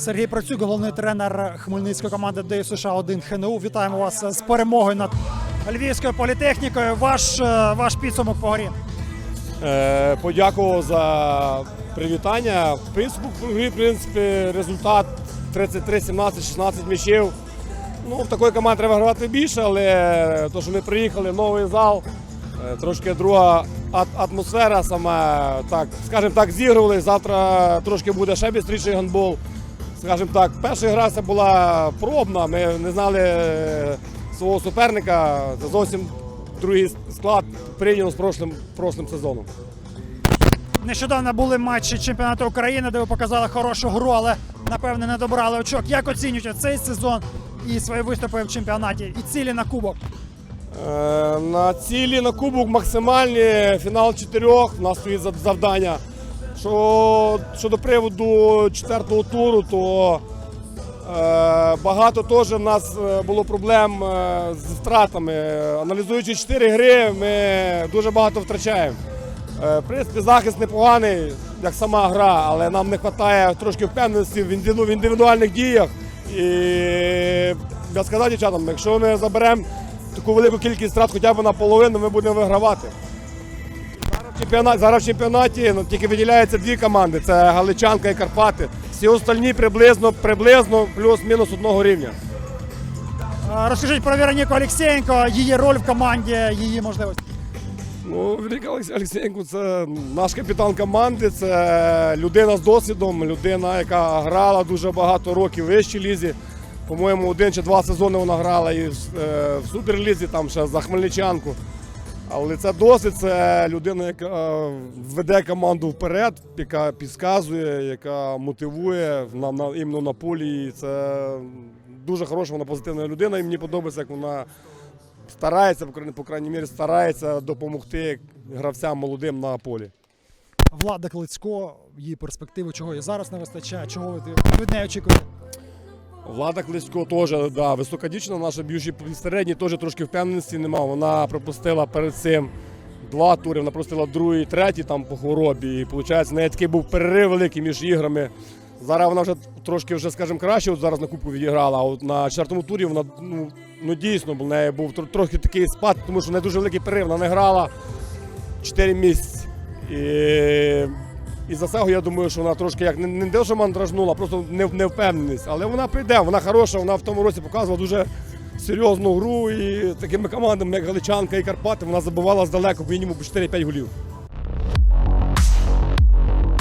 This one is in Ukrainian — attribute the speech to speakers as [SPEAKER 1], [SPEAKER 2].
[SPEAKER 1] Сергій Процюк, головний тренер хмельницької команди ДЮСШ США 1 ХНУ. Вітаємо вас з перемогою над Львівською політехнікою. Ваш, е, ваш підсумок по грі.
[SPEAKER 2] Е, подякував за привітання. В принципі, в принципі, результат 33, 17, 16 м'ячів. Ну, в такої команди треба грати більше, але то, що ми приїхали, новий зал, е, трошки друга атмосфера саме, так, скажімо так, зігрували. Завтра трошки буде ще бістріший гандбол. Скажімо так, перша гра це була пробна, ми не знали е, свого суперника. Це зовсім другий склад порівняно з прошлим, прошлим сезоном.
[SPEAKER 1] Нещодавно були матчі чемпіонату України, де ви показали хорошу гру, але напевне не добрали очок. Як оцінюєте цей сезон і свої виступи в чемпіонаті і цілі на кубок?
[SPEAKER 2] Е, На цілі на кубок максимальні, фінал чотирьох. У нас стоїть завдання. Що, щодо приводу четвертого туру, то е, багато теж в нас е, було проблем е, з втратами. Аналізуючи чотири гри, ми дуже багато втрачаємо. В принципі, захист непоганий, як сама гра, але нам не вистачає трошки впевненості в індивідуальних діях. І я сказав дівчатам, якщо ми заберемо таку велику кількість втрат хоча б наполовину, ми будемо вигравати. Чемпіонаті, зараз в чемпіонаті ну, тільки виділяються дві команди: це Галичанка і Карпати. Всі остальні приблизно, приблизно плюс-мінус одного рівня.
[SPEAKER 1] Розкажіть про Вероніку Олексєєнко, її роль в команді, її можливості.
[SPEAKER 2] Ну, Віріка Олекс- це наш капітан команди, це людина з досвідом, людина, яка грала дуже багато років в вищій лізі. По-моєму, один чи два сезони вона грала і в, е, в суперлізі, там ще за Хмельничанку. Але це досвід, це людина, яка е, веде команду вперед, яка підказує, яка мотивує на, на, іменно на полі. І це дуже хороша, вона позитивна людина. І мені подобається, як вона старається, по крайній, мірі, старається допомогти гравцям молодим на полі.
[SPEAKER 1] Влада Клицько, її перспективи, чого їй зараз не вистачає, чого ви від неї очікуєте?
[SPEAKER 2] Влада Кличко теж да, висока дівчина, наша б'ючі середній теж трошки впевненості немає. Вона пропустила перед цим два тури, вона пропустила другий, третій там по хворобі. І виходить, неї такий був перерив великий між іграми. Зараз вона вже трошки вже, скажімо, краще от зараз на кубку відіграла, а от на четвертому турі вона ну, ну дійсно в неї був тр- трохи такий спад, тому що в неї дуже великий перерив, вона не грала 4 місяці. І, і за цього я думаю, що вона трошки як не, не те, що мандражнула, просто не, невпевненість. Але вона прийде, вона хороша, вона в тому році показувала дуже серйозну гру. І такими командами, як Галичанка і Карпати, вона забивала здалеку мінімум 4-5 голів.